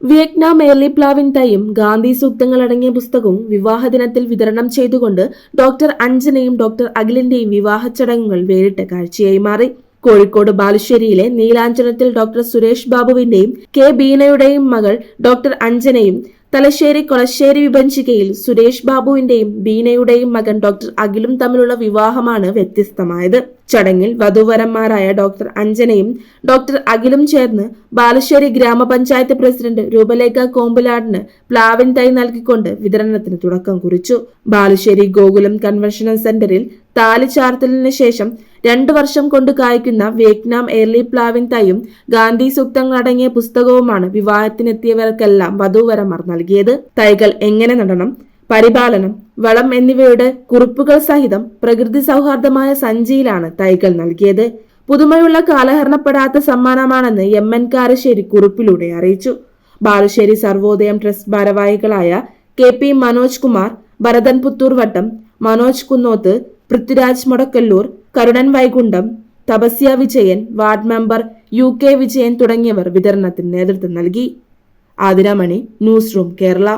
Vietnam early പ്ലാവിൻ തൈയും ഗാന്ധി സൂക്തങ്ങൾ അടങ്ങിയ പുസ്തകവും വിവാഹ ദിനത്തിൽ വിതരണം ചെയ്തുകൊണ്ട് ഡോക്ടർ അഞ്ജനയും ഡോക്ടർ അഖിലിന്റെയും വിവാഹ ചടങ്ങുകൾ വേറിട്ട കാഴ്ചയായി മാറി. കോഴിക്കോട് ബാലുശ്ശേരിയിലെ നീലാഞ്ചനത്തിൽ ഡോക്ടർ സുരേഷ് ബാബുവിന്റെയും കെ ബീനയുടെയും മകൾ ഡോക്ടർ അഞ്ജനയും തലശ്ശേരി കൊളശ്ശേരി വിഭജികയിൽ സുരേഷ് ബാബുവിന്റെയും ബീനയുടെയും മകൻ ഡോക്ടർ അഖിലും തമ്മിലുള്ള വിവാഹമാണ് വ്യത്യസ്തമായത്. ചടങ്ങിൽ വധുവരന്മാരായ ഡോക്ടർ അഞ്ജനയും ഡോക്ടർ അഖിലും ചേർന്ന് ബാലശ്ശേരി ഗ്രാമപഞ്ചായത്ത് പ്രസിഡന്റ് രൂപലേഖ കോമ്പുലാടിന് പ്ലാവിൻ തൈ നൽകിക്കൊണ്ട് വിതരണത്തിന് തുടക്കം കുറിച്ചു. ബാലുശ്ശേരി ഗോകുലം കൺവെൻഷൻ സെന്ററിൽ താലി ചാർത്തലിന് ശേഷം രണ്ടു വർഷം കൊണ്ട് കായ്ക്കുന്ന വിയറ്റ്നാം എയർലി പ്ലാവിൻ തൈയും ഗാന്ധി സൂക്തങ്ങൾ അടങ്ങിയ പുസ്തകവുമാണ് വിവാഹത്തിനെത്തിയവർക്കെല്ലാം വധൂവരന്മാർ നൽകിയത്. തൈകൾ എങ്ങനെ നടണം? പരിപാലനം വളം എന്നിവയുടെ കുറിപ്പുകൾ സഹിതം പ്രകൃതി സൗഹാർദ്ദമായ സഞ്ചിയിലാണ് തൈകൾ നൽകിയത്. പുതുമയുള്ള കാലഹരണപ്പെടാത്ത സമ്മാനമാണെന്ന് എം എൻ കാരശ്ശേരി കുറിപ്പിലൂടെ അറിയിച്ചു. ബാലുശ്ശേരി സർവോദയം ട്രസ്റ്റ് ഭാരവാഹികളായ K P Manoj Kumar Bharathan Puthurvattam Manoj Kunnoth Prithviraj Mudakkallur Karunan Vaikuntham Thapasya Vijayan ward member U K Vijayan തുടങ്ങിയവർ വിതരണത്തിന് നേതൃത്വം നൽകി. Athiramani news room Kerala.